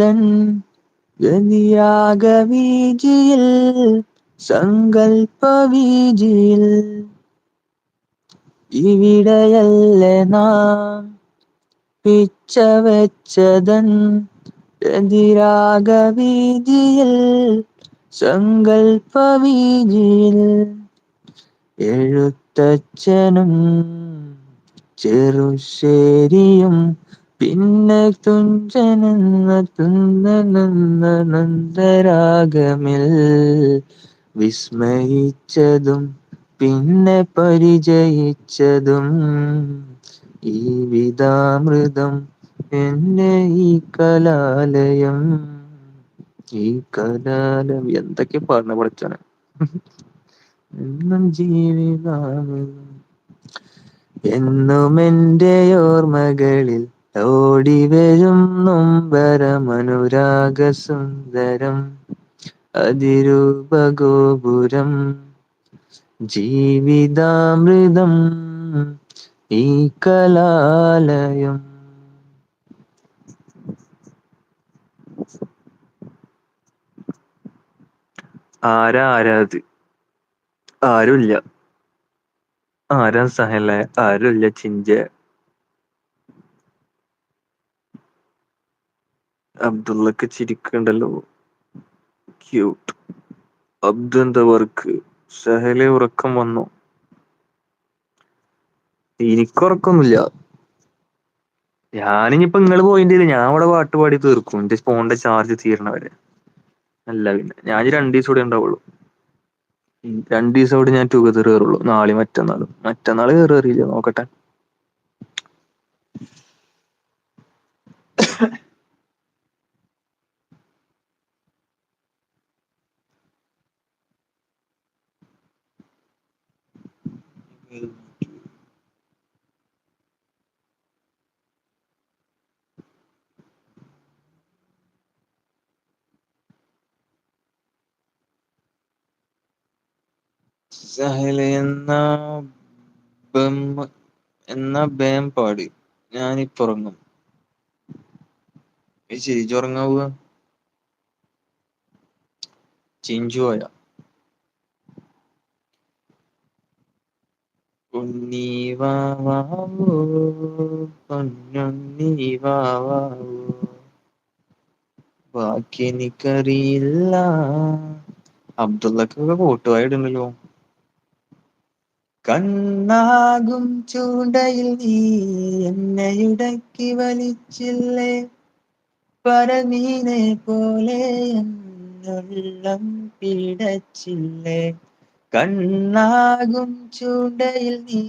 തൻ സങ്കൽപ്പവീജിയിൽ. ഇവിടെയല്ലേ നാം പിച്ചവെച്ചതൻ ഗതിരാഗവീജിയിൽ സങ്കൽപ്പവീജിയിൽ. എഴുത്തച്ഛനും ചെറുശ്ശേരിയും പിന്നെ തുഞ്ചനെന്ന തുന്നനെന്ന നന്ദരാഗമിൽ വിസ്മയിച്ചതും പിന്നെ പരിചയിച്ചതും ഈ വിധാമൃതം എന്നെ ഈ കലാലയം ഈ കലാലയം. എന്തൊക്കെ പാടണ പഠിച്ചാണ് എന്നും ജീവിതാമൃതം. എന്നും എന്റെ ഓർമ്മകളിൽ ഓടി വരും നൊമ്പരമനുരാഗ അതിരൂപഗോപുരം ജീവിതാമൃതം ഈ കലാലയം. ആരാ ആരുല്ല ആരാ സഹല ആരുല്ല ചിഞ്ചെ? അബ്ദുള്ളക്ക് ചിരിക്കണ്ടല്ലോ? ക്യൂട്ട് അബ്ദു എന്താ വർക്ക് സഹലെ ഉറക്കം വന്നു. എനിക്ക് ഉറക്കൊന്നുല്ല ഞാനിനിയിപ്പോ ഇങ്ങൾ പോയിന്റെൽ ഞാൻ ഇവിടെ പാട്ട് പാടി തീർക്കും. എന്റെ ഫോണിന്റെ ചാർജ് തീരണവരെ അല്ല പിന്നെ ഞാൻ രണ്ടു ദിവസം കൂടെ ഉണ്ടാവുള്ളു. ദിവസം കൂടെ ഞാൻ ടുഗദർ കേറുള്ളൂ. നാളെ മറ്റന്നാളും. മറ്റന്നാൾ കയറി അറിയില്ല നോക്കട്ടെ. എന്നാ ബെമ്മ് എന്നാ ബേം പാടി. ഞാനിപ്പുറങ്ങും ശരി ചൊറങ്ങാവുക ചിഞ്ചു പോയ. ഉണ്ണീ വാവാവോ പൊന്നുണ്ണീ വാവാവോ അബ്ദുള്ളക്കൊക്കെ കൂട്ടുവായിടുന്നല്ലോ. കണ്ണാകും ചൂണ്ടയിൽ നീ എന്നെയുടക്കി വലിച്ചില്ലേ? പരമീനെ പോലെ എന്നുള്ളം പിടച്ചില്ലേ? കണ്ണാകും ചൂണ്ടയിൽ നീ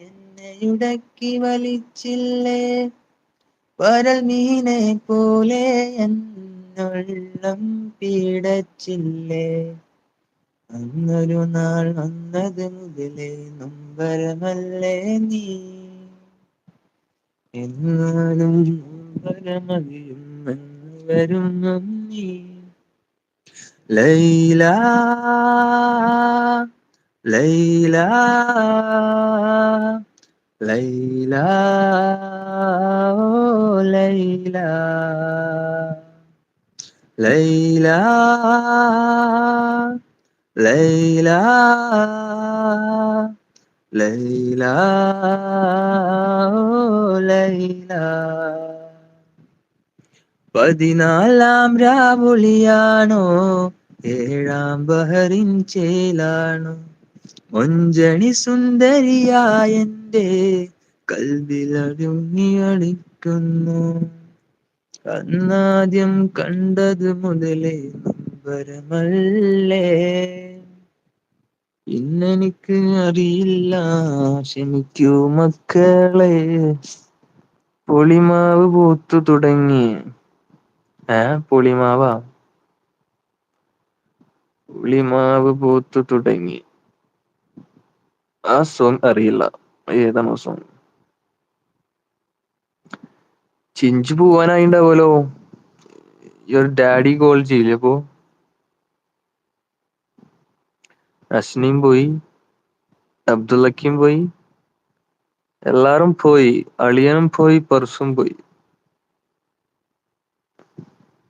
എന്നെയുടക്കി വലിച്ചില്ലേ? വരൽ മീനെ പോലെ എന്നുള്ളം പീടച്ചില്ലേ അന്നൊരു നാൾ വന്നത് മുതലേ നൊമ്പരമല്ലേ നീ? എന്നാലും നൊമ്പരമതിയും വരും നീ. ലൈലാ ലൈലാ ലൈലാ ഓ ലൈലാ ലൈലാ ലൈലാ ലൈലാ ഓ ലൈലാ പതിനാലാം രാവൊളിയാണോ ഏഴാം ബഹറിൻ ചേലാണു. മൊഞ്ചണി കൽവിലടുങ്ങി അടിക്കുന്നു അന്നാദ്യം കണ്ടത് മുതലേ നൊമ്പരമല്ലേ? ഇന്നെനിക്ക് അറിയില്ല ക്ഷമിക്കൂ മക്കളെ. പൊളിമാവ് പൂത്തു തുടങ്ങി. ഏ പുളിമാവാ? പുളിമാവ് പൂത്തു തുടങ്ങി. ആ സോങ് അറിയില്ല. ഏതാണ് സോങ് ചിഞ്ചു പോവാനായിണ്ടാവലോ യുവർ ഡാഡി കോൾ ചെയ്യില്ലേ അപ്പൊ? അസ്‌നീം പോയി. അബ്ദുള്ളക്കും പോയി. എല്ലാരും പോയി. അളിയനും പോയി. പർസും പോയി.